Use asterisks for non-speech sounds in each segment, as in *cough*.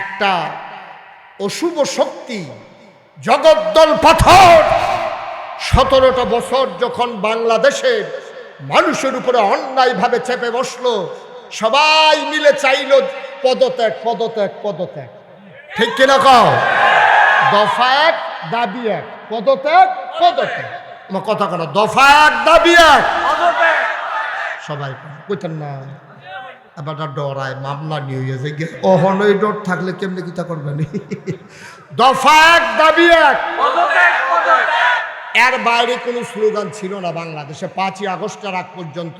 একটা অশুভ শক্তি জগদ্দল পাথর। সতেরোটা বছর যখন বাংলাদেশের মানুষের উপরে অন্যায়ভাবে চেপে বসল সবাই মিলে চাইলো পদত্যাগ পদত্যাগ পদত্যাগ। ঠিক কিনা কও? দফা এক দাবি এক পদত্যাগ পদত্যাগ। আমার কথা কেন দফা এক দাবি এক। সবাই কইতেন না। এবার ডরায় মামলা নিয়ে গেছে অহন ওই ডর থাকলে কেমনি কিতা করবেন? দফা এক দাবি এক। এর বাইরে কোনো স্লোগান ছিল না বাংলাদেশে। পাঁচই আগস্টের আগ পর্যন্ত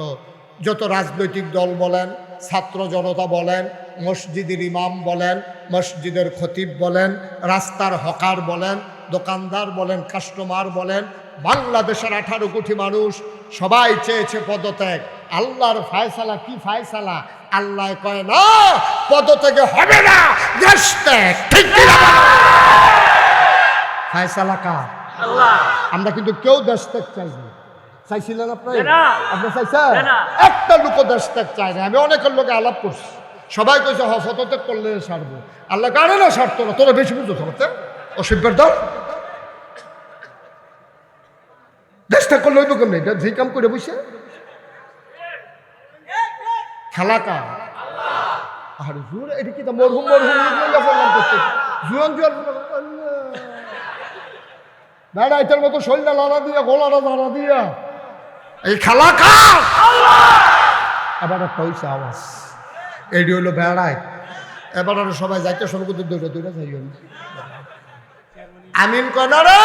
যত রাজনৈতিক দল বলেন ছাত্র জনতা বলেন মসজিদের ইমাম বলেন মসজিদের খতিব বলেন রাস্তার হকার বলেন দোকানদার বলেন কাস্টমার বলেন বাংলাদেশের আঠারো কোটি মানুষ সবাই চেয়েছে পদত্যাগ। আল্লাহর ফায়সালা কি ফায়সালা? আল্লাহ কয় না পদ থেকে হবে না। দেশ ত্যাগ ঠিক ফায়সালা কার? আমরা কিন্তু কেউ দেশ ত্যাগ চাই না। চাইছিলেন আপনার না। আপনি চাইছেন? একটা লোক দেশ ত্যাগ চায় না। আমি অনেকের লোকে আলাপ করছি। সবাই কইছে হ ফতত্যাগ করলে সারবো। আল্লাহ কারে না সারতো না। তোরা বেশি বুঝতো সবতে অসভ্যের দল দেশ ত্যাগ করলে হইব কেমনি? এটা যেই কাম করে বসে। খেলা কার? আর জোর এটা কি মরহুম মরহুম প্রমাণ করতে জুয়ান জুয়ান বেড়া এটার মতো শরীরটা লড়া দিয়া, গোলাটা লড়া দিয়া। এই খেলা কার? এবার একটা হইছে আওয়াজ। এটি হইল বেড়ায়। এবার আর সবাই যাইতে শুরু করতে দৌড়ে দৌড়ে যাই আমিন কনারে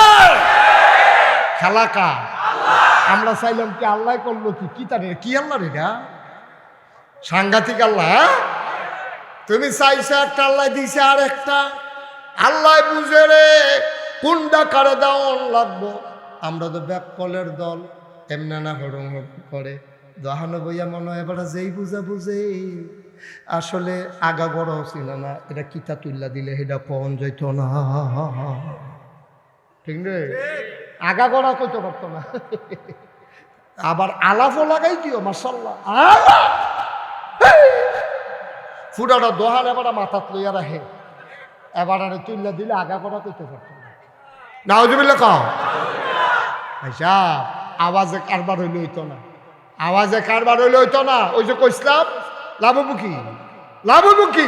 খেলা কার? আমরা চাইলাম কি আল্লাহ করল কি? কি তার, কি আল্লাহ এটা? সাংঘাতিক আল্লাহ হ্যাঁ? তুমি চাইছো একটা, আল্লাহ দিছে আর একটা আল্লাহ বুঝে রে, কোনটা কারে দেওয়ান লাগবো? আমরা তো ব্যাককলের দল, এমনা না হরম করে। দহানো বইয়া মনে হয় এবার যেই বুঝা বুঝে। আসলে আগা বড় ছিল না, এটা কিতা তুল্লা দিলে সেটা কন যাইত না। ঠিক রে? আগা গড়া কইতে পারতো না। আবার আলাপও লাগাই দিও মার্শাল্লাহ আলা ফুটাটা দোহান এবার মাথাত লইয়া রাখে। এবার আরে তুল্লা দিলে আগা করা করতে পারতো নাওজবিল্লা কও। আচ্ছা আওয়াজে কারবার হইলে হইতো না। আওয়াজে কারবার হইলে হইতো না। ওই যে কইসলাম লাভবু কি? লাভবু কি?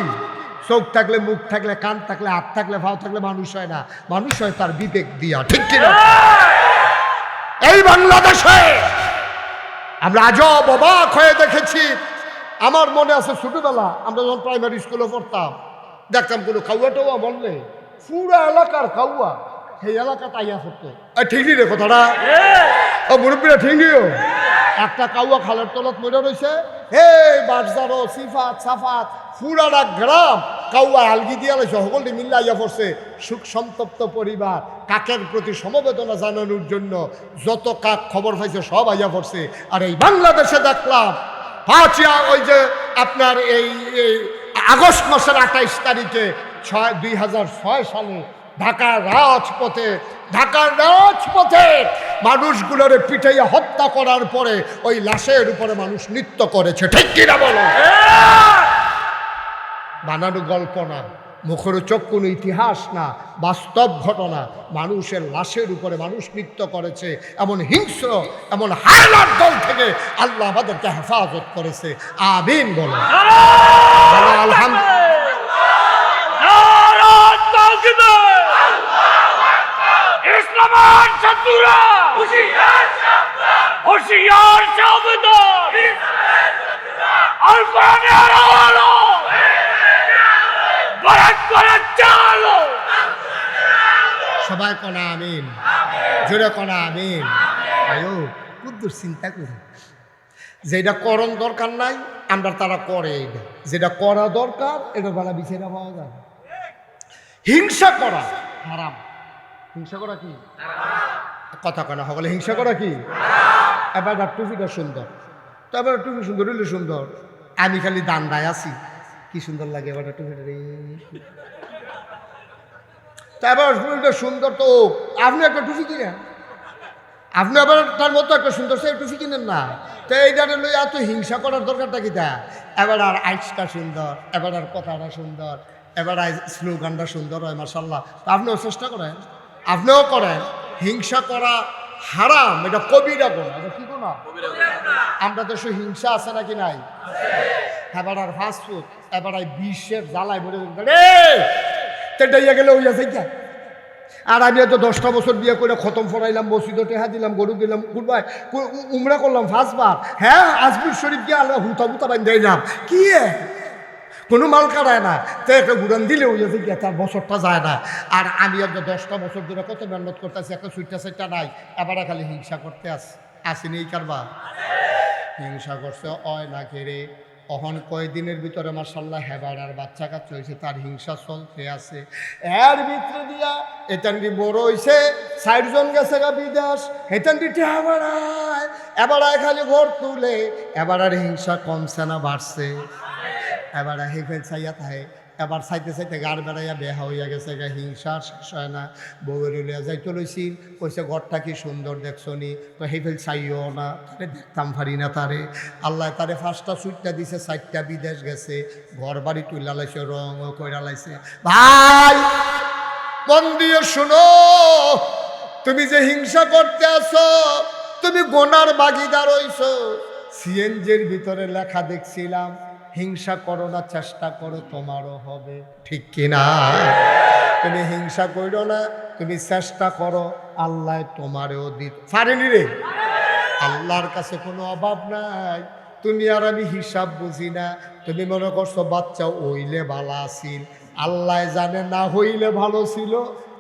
চোখ থাকলে মুখ থাকলে কান থাকলে হাত থাকলে ভাও থাকলে মানুষ হয় না। মানুষ হয় তার বিবেক দিয়া, ঠিক কিনা? এই বাংলাদেশে আমরা আজব অবাক হয়ে দেখেছি আমার মনে আছে ছোটবেলা আমরা যখন প্রাইমারি স্কুলে পড়তাম দেখতাম কোনো কাউয়া টাউয়া বললে পুরো এলাকার কাউয়া সেই এলাকা তাইয়া পড়তো। এ, ঠিক রে কথাটা? ও মুরব্বীরা ঠিক নিও একটা কাউয়া খালের তলত মরে রয়েছে হে বাটজারো সিফাত সাফাত পুরাটা গ্রাম কাউয়া আলগি দিয়া রয়েছে সকলটি মিল্লা আইয়া পড়ছে। সুখ সন্তপ্ত পরিবার কাকের প্রতি সমবেদনা জানানোর জন্য যত কাক খবর পাইছে সব আইয়া পড়ছে। আর এই বাংলাদেশে দেখলাম পাঁচই ওই যে আপনার এই আগস্ট মাসের আঠাইশ তারিখে ছয় দুই সালে ঢাকার রাজপথে ঢাকার রাজপথে মানুষগুলোরে পিঠাইয়া হত্যা করার পরে ওই লাশের উপরে মানুষ নৃত্য করেছে। ঠিক কিনা বলো? বানানো গল্প না। মুখরোচক কোনো ইতিহাস না বাস্তব ঘটনা মানুষের লাশের উপরে মানুষ নৃত্য করেছে এমন হিংস্র এমন হায়লার দল থেকে আল্লাহ আমাদেরকে হেফাজত করেছে। আবিন বলো। আলহামদুলিল্লাহ। হুশিয়ার সাবধান আল কোরআনের আলো বরাত করে চালো! সবাই কনা আমিন। জোরে কনা আমিন। আয়ো কুদ্দুর চিন্তা করি। যেটা করণ দরকার নাই আমরা তারা করে এটা। যেটা করা দরকার এটা বেলা বিচারা পাওয়া যায়। হিংসা করা হারাম। হিংসা করা কি? কথা কনা সকলে হিংসা করা কি? এবার টুপিটা সুন্দর। তো এবার টুপি সুন্দর হইলে সুন্দর। আমি খালি দান্দায় আছি। কি সুন্দর লাগে এবার টুপিটা রে তারপর টুপিটা সুন্দর তো। আপনি একটা টুপি কিনেন। আপনি আবার তার মতো একটা সুন্দর সে টুপি কিনেন না। তো এইটারে লই এত হিংসা করার দরকারটা কি তা? এবার আর আইসটা সুন্দর এবার আর কথাটা সুন্দর এবার আই- স্লোগানটা সুন্দর হয় মার্শাল্লাহ তা আপনিও চেষ্টা করেন আপনিও করেন। হিংসা করা হারাম এটা কবিরা গোনা এটা কি গোনা আমরা দেশে হিংসা আছে নাকি নাই? আর ফাস্ট ফুড এবার আর বিশ্বের জ্বালায় বলে তেটাইয়া গেলে ওই আছে কি? আর আমি তো দশটা বছর বিয়ে করে খতম ফরাইলাম, মসজিদে টেহা দিলাম, গরু দিলাম কুরবাই উমরা করলাম ফার্স্টবার হ্যাঁ আজমির শরীফ গিয়ে আল্লাহ হুতা হুতা বান্ধে দিলাম। কি? কোনো মাল কাটায় না। তো একটা গুড়ান দিলে ওই যে গিয়ে তার বছরটা যায় না। আর আমি একটা দশটা বছর ধরে কত মেহনত করতেছি, একটা সুইটটা সাইটটা নাই। এবার খালি হিংসা করতে আস আসেনি এই কারবার। হিংসা করছে, অয় না ঘেরে অহন কয়দিনের ভিতরে মার্শাল্লাহ হেবাড়ার বাচ্চা কাচ্চা হয়েছে তার হিংসা চলতে আছে। এর ভিতরে দিয়া এটানটি বড় হয়েছে সাইডজন জন গেছে গা বিদেশ টেহাবাড়ায় এবার আয় খালি ঘর তুলে, এবার আর হিংসা কমছে না, বাড়ছে। এবার হেফেল চাইয়া থাকে এবার চাইতে চাইতে গাড় বেড়াইয়া বেহা হইয়া গেছে, গা হিংসা শেষ হয় না বউয়ের উলিয়া যাইতে লইছি। কইছে, ঘরটা কি সুন্দর দেখছ নি? তো হেফেল চাইও না। তারে দেখতাম পারি না তারে। আল্লাহ তারে ফার্স্টটা সুইটটা দিছে, চারটা বিদেশ গেছে। ঘর বাড়ি তুইলা লাইছে রং কইরা লাইছে। ভাই, মন দিয়ে শুনো, তুমি যে হিংসা করতে আসো তুমি গোনার বাগিদার হইছো সিএনজির ভিতরে লেখা দেখছিলাম হিংসা করো না, চেষ্টা করো, তোমারও হবে। ঠিক কিনা তুমি হিংসা করো না, তুমি চেষ্টা করো, আল্লাহ তোমারও দিত। পারেনি রে? আল্লাহর কাছে কোনো অভাব নাই। তুমি আর আমি হিসাব বুঝি না। তুমি মনে করছ, বাচ্চা ওইলে ভালো আছিল। আল্লাহ জানে না হইলে ভালো ছিল।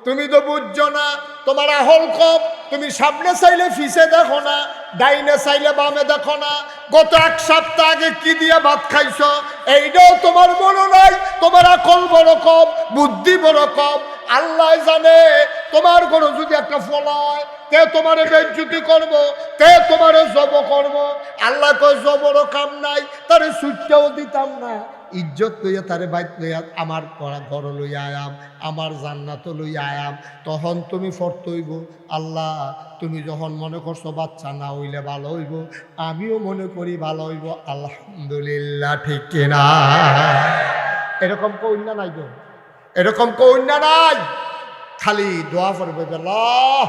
তুমি তো বুঝছ না, তোমার আহল কম তুমি সামনে চাইলে ফিসে দেখো না, ডাইনে চাইলে বামে দেখো না। গত এক সপ্তাহ আগে কি দিয়ে ভাত খাইছ? এইটাও তোমার মনে নাই, তোমার আকল বড় কম বুদ্ধি বড় কম আল্লাহ জানে তোমার কোনো যদি একটা ফল হয়, তে তোমারে বেজ্জুতি করব, তে তোমারে জব করব। আল্লাহ কয়, জবরও কাম নাই, তারে সুটটাও দিতাম না। ইজ্জত লইয়া তারে বাইত লইয়া আমার ঘর লইয়া আয়াম, আমার জান্নাত লইয়া আয়াম। তখন তুমি ফরতইব আল্লাহ, তুমি যখন মনে করছ বাচ্চা না হইলে ভালো হইব, আমিও মনে করি ভালো হইব। আলহামদুলিল্লাহ, ঠিক কিনা? এরকম কন্যা নাই গো এরকম কন্যা নাই। খালি দোয়া করবে আল্লাহ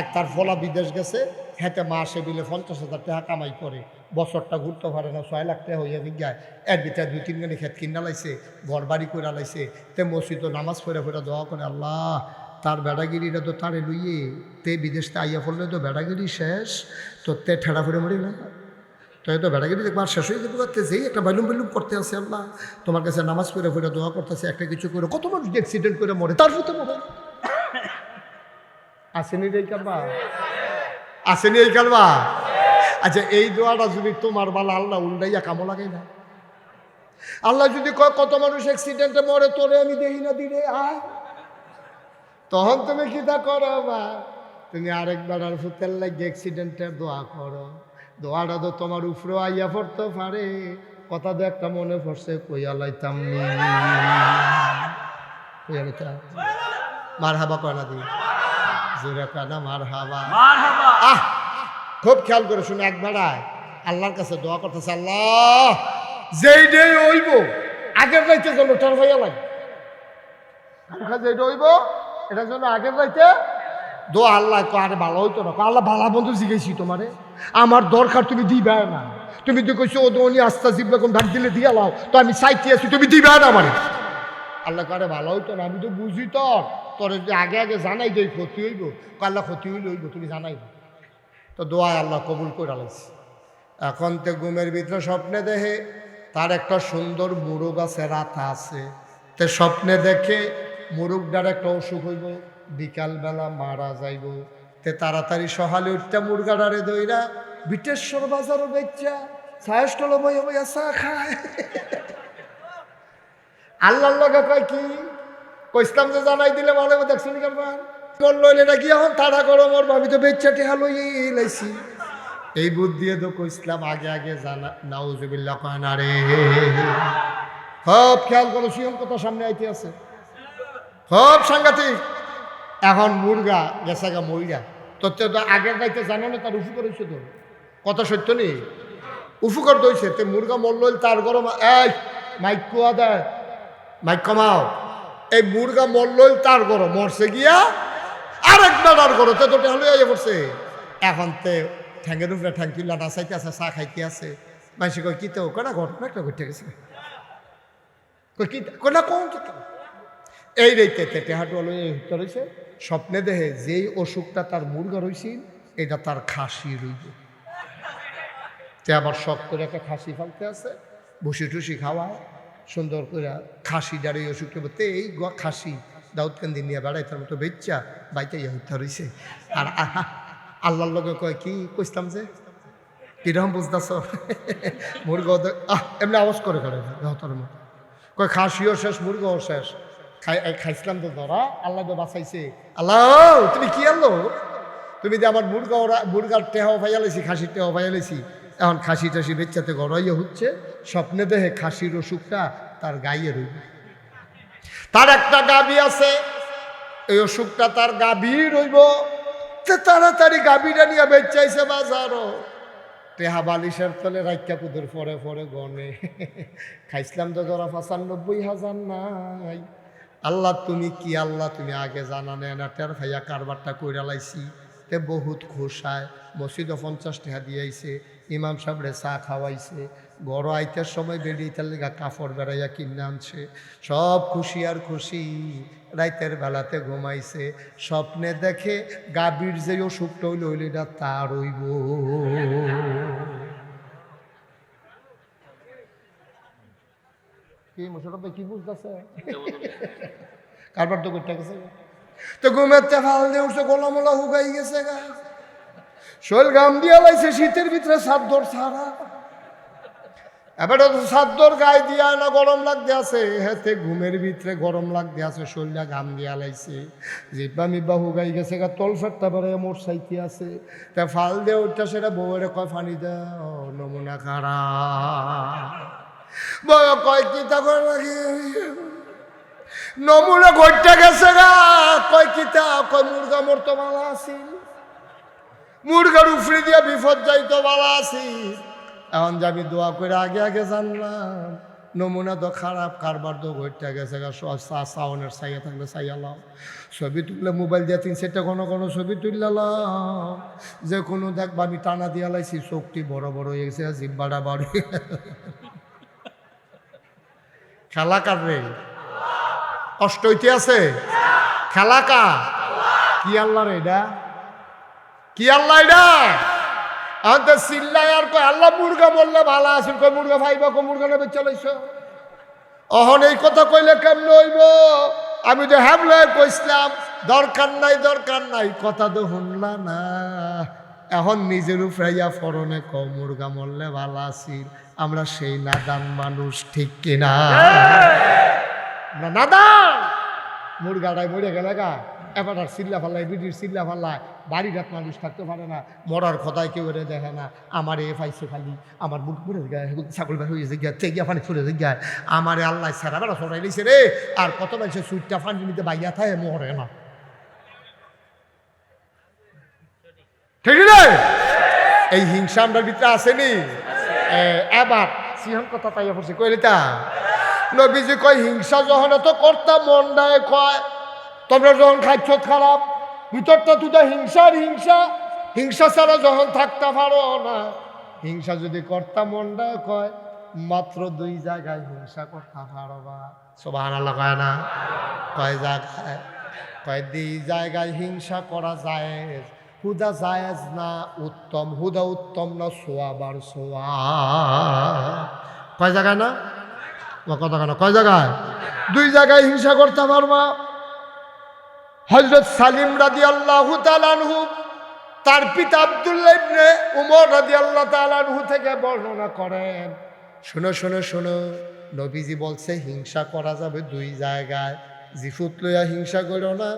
এক তার ফলা বিদেশ গেছে হেতে মাসে বিলে পঞ্চাশ হাজার টাকা কামাই করে, বছরটা ঘুরতে পারে না, ছয় লাখ টাকা হইয়া বিজ্ঞায় এর ভিতরে দুই তিন গানি খেত কিনা লাইছে ঘর বাড়ি করে লাইছে, তে মসজিদ নামাজ পড়ে পড়ে দোয়া করে, আল্লাহ, তার বেড়াগিরিটা তো তারে লইয়ে, তে বিদেশতে আইয়া পড়লে তো বেড়াগিরি শেষ, তো তে ঠেড়া ফেড়ে মরি না। তো এই তো বেড়াগিরি দেখবার শেষ হয়ে যেতে যেই একটা বাইলুম বাইলুম করতে আছে আল্লাহ। তোমার কাছে নামাজ পড়ে পড়ে দোয়া করতেছে, একটা কিছু করে। কত মানুষ অ্যাক্সিডেন্ট করে মরে, তার সাথে মরে। আসেনি এই কারবা আসেনি এই কারবা আচ্ছা এই দোয়াটা যদি তোমার বালা আল্লাহ উল্টাইয়া কামো লাগে না। আল্লাহ যদি কয়, কত মানুষ অ্যাক্সিডেন্টে মরে, তোরে আমি দেখি না দিলে আয়। তখন তুমি কি তা করো বা তুমি আরেকবার আর ফুতের লাগে অ্যাক্সিডেন্টের দোয়া করো। দোয়াটা তো তোমার উপরেও আইয়া পড়তে পারে। কথা তো একটা মনে পড়ছে কইয়া লাইতাম নি। কইয়া লাইতাম। মার হাবা কয় না দি? জোরে কয় না মার হাবা আহ খুব খেয়াল করে শুনে এক বেড়ায়। আল্লাহর কাছে দোয়া করতেছে আল্লাহ যেই ডে হইব আগের রাইতে যেন টার ভাইয়া লাগে। যেটা হইব এটার জন্য আগের রাইতে দোয়া আল্লাহ আরে ভালো হইতো না। আল্লাহ ভালো বন্ধু জিজ্ঞেসি তোমারে। আমার দরকার তুমি দিবে না। তুমি তো কইছো, ও দোনি আস্তা জিব্বা কোন ডাক দিলে দিয়া লাও। তো আমি চাইতে আছি, তুমি দিবে না আমারে। আল্লাহ কারে ভালো হইতো না, আমি তো বুঝি তোর তোর যদি আগে আগে জানাই যে ক্ষতি হইব? কয়, আল্লাহ, ক্ষতি হইলে হইব, তুমি জানাই। তো দোয়ায় আল্লাহ কবুল করে লাইছে এখন তে ঘুমের ভিতরে স্বপ্নে দেখে, তার একটা সুন্দর মুরগ আছে, রাতা আছে। তে স্বপ্নে দেখে মুরগটার একটা অসুখ হইব, বিকালবেলা মারা যাইব। তে তাড়াতাড়ি সকালে উঠতে মুরগাডারে দইরা, বিটেশ্বর বাজারও বেচা ছায়া স্টল বইয়া বইয়া চা খায়। আল্লাহর লগে কয় কি? কইসলাম যে জানাই দিলে ভালো দেখছেন কারবার মোর? লইলে নাকি এখন তাড়া করো মোর ভাবি তো বেচ্চা টেহা লইয়ে লাইছি। এই বুদ্ধি তো কইসলাম আগে আগে জানা, নাউজুবিল্লাহ কয় না রে। সব খেয়াল করো, সিয়ম কথা সামনে আইতে আছে। সব সাংঘাতিক। এখন মুরগা, গেছে গা মইরা তো তো আগের গাইতে জানো না, তার উফু করেছে তো। কথা সত্য নেই উফু করতে হয়েছে তে মুরগা মরল তার গরম, এই, মাইক কুয়া দেয় মাইক কমাও। এই মুরগা মরলই তার গরো মরছে গিয়া আরেক বেড়ার গরো তো তো টেহলে আইয়া পড়ছে। এখন তে ঠ্যাঙ্গের উপরে ঠ্যাং তুলা নাচাইতে আছে, চা খাইতে আছে। মানুষ কয়, কি তো কেনা ঘটনা একটা ঘটে গেছে। কই কি কোনা কোন এই রেইতে টেহাটু হলো এই হয়েছে স্বপ্নে দেহে যেই অসুখটা তার মুরগা রইছিল এটা তার খাসি রইব। তে আবার শখ করে একটা খাসি ফালতে আছে, ভুসি টুসি খাওয়া সুন্দর করে খাসি ডারে এই অসুখটা বলতে এই গোয়া খাসি দাউদকান্দি নিয়ে বেড়াই তার মতো বেচ্চা বাইতে হত্যা রয়েছে আর আল্লাহর লগে কয়, কি কইতাম যে? কীরকম বুঝতেছ? মুরগা আহ, এমনি আওয়াজ করে করে হতার মতো। কয়, খাসিও শেষ মুরগাও শেষ। খাইছিলাম তো ধরা। আল্লাহ তো বাঁচাইছে। আল্লাহ তুমি কি আনলো? তুমি যে আমার মুরগা ওরা মুরগার টেহাও ফাইয়ালেছি খাসির টেহাও ফাইয়ালেছি এখন খাসি টাসি বেচ্চাতে গড়াইয়া হচ্ছে স্বপ্নে দেহে খাসির অসুখটা তার গাইয়ে রইবে। তার একটা গাবি আছে এই অসুখটা তার গাভী রইব। তে তাড়াতাড়ি গাভীটা নিয়ে বেচাইছে বাজারও। টেহা বালিশের তলে রাইকা কুদের পরে পরে গনে। *laughs* খাইছিলাম তো ধরা পঁচানব্বই হাজার নাই। আল্লাহ, তুমি কি আল্লাহ? তুমি আগে জানা নেয় না টের ভাইয়া কারবারটা কইরা লাইছি। তে বহুত খুশায় মসজিদও পঞ্চাশ টাকা দিয়েছে ইমাম সাহেবরে চা খাওয়াইছে। গড় আইতের সময় বেরিয়ে তার লেগা কাপড় বেড়াইয়া কিনে আনছে। সব খুশি আর খুশি। রাইতের বেলাতে ঘুমাইছে। স্বপ্নে দেখে গাভীর যে অসুখটা হইল হইল এটা তার হইব। কি কি বুঝতেছে? *laughs* কারবার তো করতে গেছে। তো ফাল দিয়ে উঠছে, গোলামোলা হুগাই গেছে শৈল গাম দিয়া লাইছে, শীতের ভিতরে সাদ্দর সারা এবারে তো সাদ্দর গায়ে দিয়া না গরম লাগতে আছে। হেতে ঘুমের ভিতরে গরম লাগতে আছে শরীরটা ঘাম দিয়া লাইছে। জিব্বা মিব্বা হুগাই গেছে গা, তল ফেটটা বেড়ে মোট সাইতে আছে। তা ফাল দিয়ে উঠটা সেটা বউয়ের কয় ফানি দাও, নমুনা খারাপ বয় কয় কি তখন নাকি? নমুনা ঘটতে গেছে গা কয় কিতা কয়, মুরগা মরতো ভালো আসিল মুরগার উফরি দিয়া বিপদ যাইতো ভালো আসিল এখন যাবি দোয়া করে আগে আগে জানলাম, নমুনা তো খারাপ, কারবার তো ঘটতে গেছে সাউনের সাইয়া থাকলে সাইয়ালাম ছবি তুললে মোবাইল দিয়ে তিন সেটা কোনো কোনো ছবি তুললাম যে কোনো দেখবা আমি টানা দিয়া লাইছি, চোখটি বড় বড় হয়ে গেছে, জিব্বাটা বাড়ি খেলা কার রে? কষ্ট হইতে আছে? খেলা কা কি আল্লাহ রে এটা? কি আল্লাহ এটা? আনতে চিল্লাই আর কয় আল্লাহ মুরগা বললে ভালো আছিল কয় মুরগা ভাইবা কো মুরগা নেবে চলাইছ অহন এই কথা কইলে কেমন হইব? আমি তো হ্যাবলে কইছিলাম, দরকার নাই দরকার নাই। কথা তো শুনলা না। এখন নিজের উপরাইয়া ফরনে ক মুরগা মরলে ভালো আছিল আমরা সেই নাদান মানুষ, ঠিক কিনা? আমরা নাদান! মুরগাটাই মরে গেলে গা। এবার আর চিল্লা ফাল্লাই বিডির চিল্লা ফাল্লাই বাড়ির মানুষ থাকতে পারে না, মরার কথায় কেউ এরে দেখে না। আমার এ পাইছে খালি, আমার মুখ মরে গায়ে ছাগল বের হয়ে গিয়া তেগিয়া পানি চলে গিয়া আমার আল্লাহ সারা বেড়া সরাই রে, আর কত মানুষের সুইটটা পানি নিতে বাইয়া থাকে মরে না। ঠিক রে এই হিংসা আমরা ভিতরে আসেনি। এবার সিংহন কথা পাইয়া পড়ছে কইলে তা নবীজি কয়, হিংসা যখন এত করতাম মন দেয়, কয়, তোমরা যখন খাচ্ছ খারাপ, ভিতরটা তুই হিংসার হিংসা। হিংসা ছাড়া যখন থাকতে পারো না। হিংসা যদি করতাম মন দেয়, কয়, মাত্র দুই জায়গায় হিংসা করতে পারো বা। সোবাহ কয় না? কয় জায়গায়? কয়, দুই জায়গায় হিংসা করা যায়। হুদা জায়েজ না উত্তম, হুদা উত্তম না সোয়াবার সোয়া। কয় জায়গায় না? কথা কেন কয় জায়গায়? দুই জায়গায় হিংসা করতে পারবা হজরত সালিম রাদি আল্লাহ তালানহু তার পিতা আবদুল্লাহ ইবনে উমর রাদি আল্লাহ তালানহু থেকে বর্ণনা করেন। শোনো শোনো শোনো, নবীজি বলছে হিংসা করা যাবে দুই জায়গায়। জিফুত লইয়া হিংসা করো না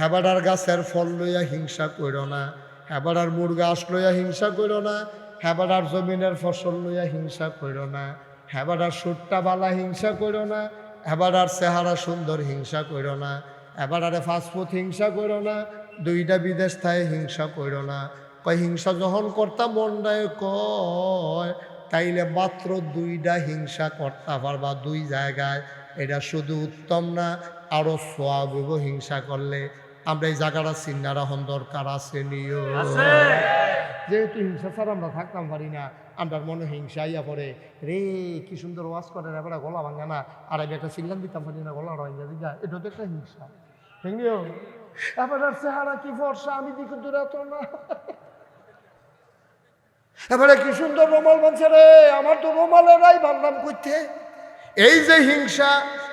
হেবাডার গাছের ফল লইয়া হিংসা করো না। হেবাডার মুরগাছ লইয়া হিংসা করো না। হেবাডার জমিনের ফসল লইয়া হিংসা করো না। হেবাডার সুট্টা বালা হিংসা করো না। হেবাডার চেহারা সুন্দর হিংসা করো না। এবারে ফাস্টফুড হিংসা করো না। দুইটা বিদেশ থায় হিংসা করো না। কয়, হিংসা যখন করতাম মন্ডায় কয়, তাইলে মাত্র দুইটা হিংসা করতে পারবা দুই জায়গায়। এটা শুধু উত্তম না আরও সোয়াবিব হিংসা করলে আমরা এই জায়গাটা চিন্নারা হন দরকার আছে নিও। যেহেতু হিংসা ছাড়া আমরা থাকতাম পারি না আমরা মনে হিংসা ইয়া পড়ে রে কি সুন্দর ওয়াজ করে এবার গলা ভাঙা না। আর আমি একটা সিল্লাম দিতাম পারি না গলা রঙা দিঘা এটা তো একটা হিংসা। হিংলিও এবার আর চেহারা কি ফর্সা আমি দিকে দূরে তো না। এবারে কি সুন্দর রোমাল বানছে রে আমার তো রোমালেরাই বানলাম করতে এই যে হিংসা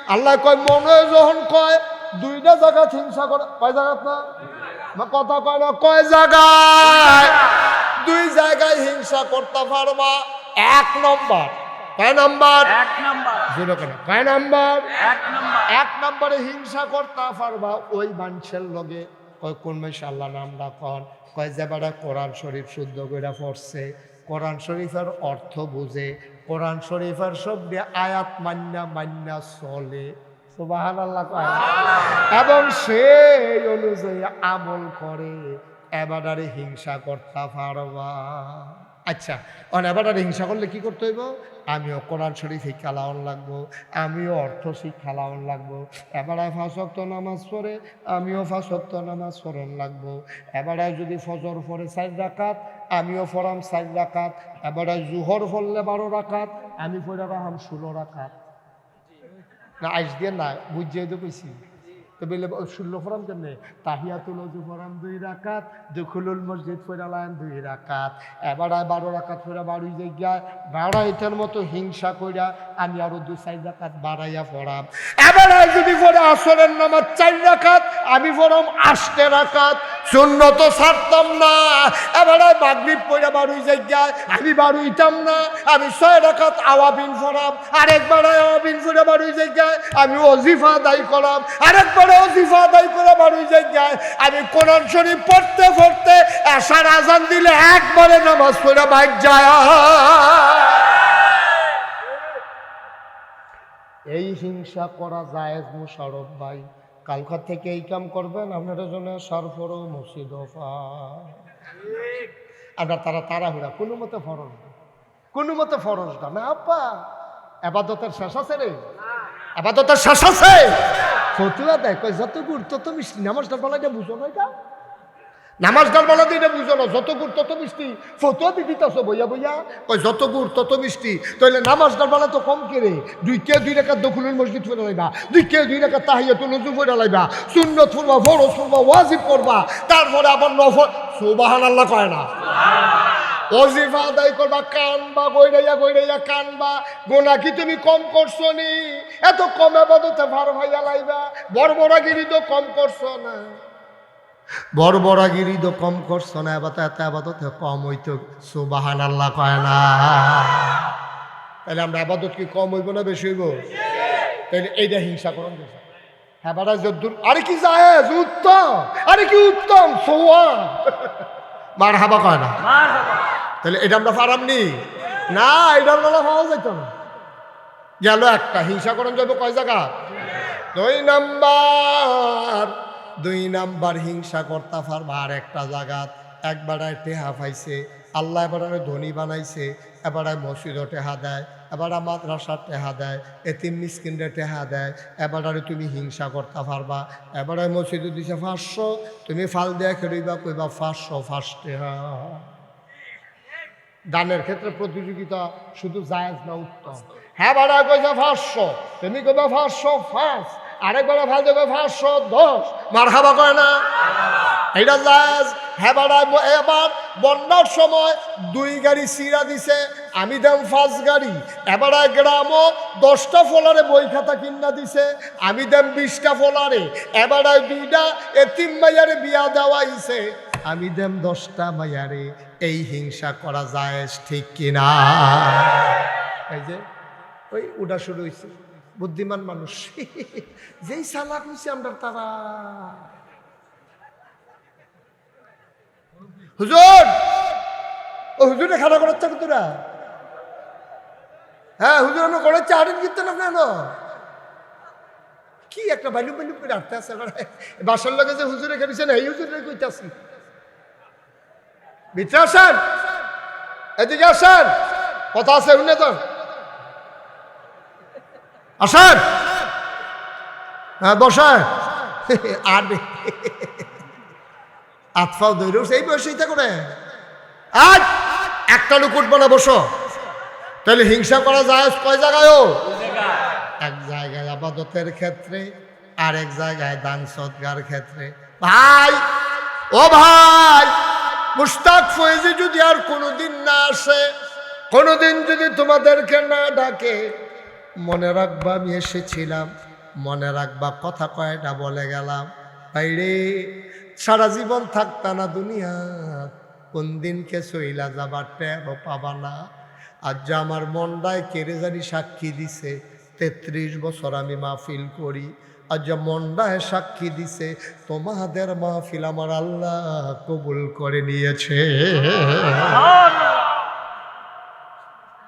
আল্লাহ কয় মনে যখন কয় দুইটা জায়গা হিংসা করে কয় জায়গাত না কথা কয় না কয় জায়গায়? দুই জায়গায় হিংসা করতে পারবা এক নম্বর। কয় নাম্বার? এক নাম্বার। কয় নাম্বার? এক নাম্বার। এক নম্বরে হিংসা করতে পারবা ওই মানুষের লগে। কয় কোন মাসে আল্লাহ নামটা কন কয় যে বেড়া কোরআন শরীফ শুদ্ধ করে পড়ছে। কোরআন শরীফের অর্থ বুঝে কোরআন শরীফের সব দিয়ে আয়াত মান্না মান্না চলে। সুবাহান আল্লাহ কয় এবং সেই অনুযায়ী আমল করে এবার হিংসা করতে পারবা আচ্ছা অন এবারে হিংসা করলে কি করতে হইব? আমিও কোরআন শরীফ শিক্ষা লাউন লাগবো, আমিও অর্থ শিক্ষা লাউন লাগবো, এবারে ফাঁসক্ত নামাজ পড়ে, আমিও ফাঁসক্ত নামাজ পড়ন লাগবো, এবারে যদি ফজর পড়ে চার রাকাত, আমিও পড়াম চার রাকাত, এবারে জুহর পড়লে বারো রাকাত, আমি পড়ে রাখাম ষোলো রাকাত। না দিয়ে না, বুঝিয়ে তো কইছি। তো বেলে ষোলো ফরাম কেমনে? তাহিয়াতুল অজু ফরাম, দুই রাকাত, দুখুলুল মসজিদ ফেরালাম দুই রাকাত। এবার আর বারো রাকাত ফেরা বাড়ি জায়গায় বাড়া এটার মতো হিংসা কইরা আমি আরও দু চার রাকাত বাড়াইয়া পড়াম। এবার আর যদি পড়ে আসরের নামাজ চার রাকাত আমি পড়াম আষ্টে রাখাত শূন্য তো ছাড়তাম না। এবারে মাগরিব পড়া বাড়ুই জায়গায় আমি বাড়ুইতাম না। আমি ছয় রাকাত আওয়াবিন ফরাম আরেকবার আওয়াবিন ফেরা বাড়ুই জায়গায় আমি অজিফা আদায় করাম, আরেকবার অজিফা আদায় করে বাড়ুই জায়গায় আমি কোরআন শরীফ পড়তে পড়তে এসার আজান দিলে একবারে নামাজ পড়ে বাইক যায়। এই হিংসা করা জায়েজ মুশারফ ভাই। কালকার থেকে এই কাম করবেন আপনার জন্য সরফর মসজিদ আপনার তারা তাড়াহুড়া, কোনো মতে ফরজ না। কোনো মতে ফরজ না। না, আপা, আবাদতের শেষ আছে রে। আবাদতের শেষ আছে। ফতুয়া দেয়, কয়, যত গুড় তত মিষ্টি। নামাজটা বলাইটা বুঝো না এটা? নামাজটার বেলা দিয়ে এটা বুঝো না যত গুড় তত মিষ্টি। ফতুয়া দি দিতেছ বইয়া বইয়া। ওই যত গুড় তত মিষ্টি। তাহলে নামাজটার বেলা তো কম কেড়ে দুই কে দুই রেখা দখলুল মসজিদ ফুলে লাইবা দুই কে দুই রেখা তাহিয়াতুল নজু ফুলে লাইবা সুন্নত ফুলবা ফরজ ফুলবা ওয়াজিব করবা তারপরে আবার নফল সুবাহান আল্লাহ কয় না। অজিফা আদায় করবা কানবা গইরাইয়া গইরাইয়া কানবা। গোনা কি তুমি কম করছ নি? এত কম আবাদতে ভার ভাইয়া লাইবা বড়বড়াগিরি তো কম করছ না। বড়বড়াগিরি তো কম করছ না এবার এত আবাদতে কম হইতো সুবাহান আল্লাহ কয় না। তাহলে আমরা আবাদত কি কম হইব না বেশি হইব? তাহলে এইটা হিংসা করুন হ্যাঁ বাড়া যদ্দুর আরে কি উত্তম আরে কি উত্তম সোয়া মার হাবা কয় না? তাহলে এটা আমরা পারামনি না? এটা আমরা পাওয়া যেত না। গেল একটা হিংসা করণ যাবে কয় জায়গা? দুই নাম্বার। দুই নাম্বার হিংসা করতে পারবা আর একটা জায়গাত একবার টেহা পাইছে আল্লাহ এবারে ধনী বানাইছে, এবারে মসজিদও টেহা দেয়, এবার মাদ্রাসার টেহা দেয়, এতিম মিসকিনরে টেহা দেয়, এবারে তুমি হিংসা করতে পারবা এবারে মসজিদে দিছে পাঁচশো, তুমি ফাল দেয়া খেলিবা কইবা পাঁচশো ফার্স্ট টেহা। দানের ক্ষেত্রে প্রতিযোগিতা শুধু জায়েজ না উত্তম। হ্যাঁ বাড়া কইছে পাঁচশো, তুমি কইবা পাঁচশো পাঁচ আরেকবার ভালো দেবে পাঁচশো দশ। মার হাবা কয় না। এটা জায়েজ হ্যাঁ বাড়া এবার বন্যার সময় দুই গাড়ি সিরা দিছে, আমি দাম পাঁচ গাড়ি। এবার গ্রামও দশটা ফলারে বই খাতা কিনা দিছে, আমি দাম বিশটা ফলারে। এবার দুইটা এতিম মাইয়ারে বিয়া দেওয়া হইছে আমি দেম দশটা মাইয়ারে। এই হিংসা করা যায় ঠিক কিনা? এই যে, ওই উডা শুরু হয়েছে বুদ্ধিমান মানুষ। *laughs* যেই সালাক হয়েছে আমরা তারা। হুজুর! ও হুজুরে খানা করাচ্ছে তোরা হ্যাঁ হুজুর আমরা করেছি আরেন না আপনার কি একটা বালু বালু করে আটতে আছে বাসার লগে যে হুজুরে খেয়েছেন এই হুজুরে কইতে আসি ভিতরে আসেন এদিকে আসেন। কথা আছে শুনে তো। আসেন। হ্যাঁ বসে আর আতফাও দৈর এই বয়সে ইটা করে আজ একটা লোক উঠবো না বসো। তাহলে হিংসা করা যায় কয় জায়গায়ও এক জায়গায় আবাদতের ক্ষেত্রে আর এক জায়গায় দান সৎকার ক্ষেত্রে। ভাই, ও ভাই, মুস্তাক ফয়েজি যদি আর কোনোদিন না আসে, কোনোদিন যদি তোমাদেরকে না ডাকে মনে রাখবা আমি এসেছিলাম। মনে রাখবা কথা কয়টা বলে গেলাম। বাইরে সারা জীবন থাকতা না দুনিয়া কোন দিনকে সইলা যাবার টেরও পাবা না। আজ যে আমার মনটায় কেড়ে জানি সাক্ষী দিছে। তেত্রিশ বছর আমি মাহফিল করি। আজ যে মনটায় সাক্ষী দিছে, তোমাদের মাহফিল আমার আল্লাহ কবুল করে নিয়েছে।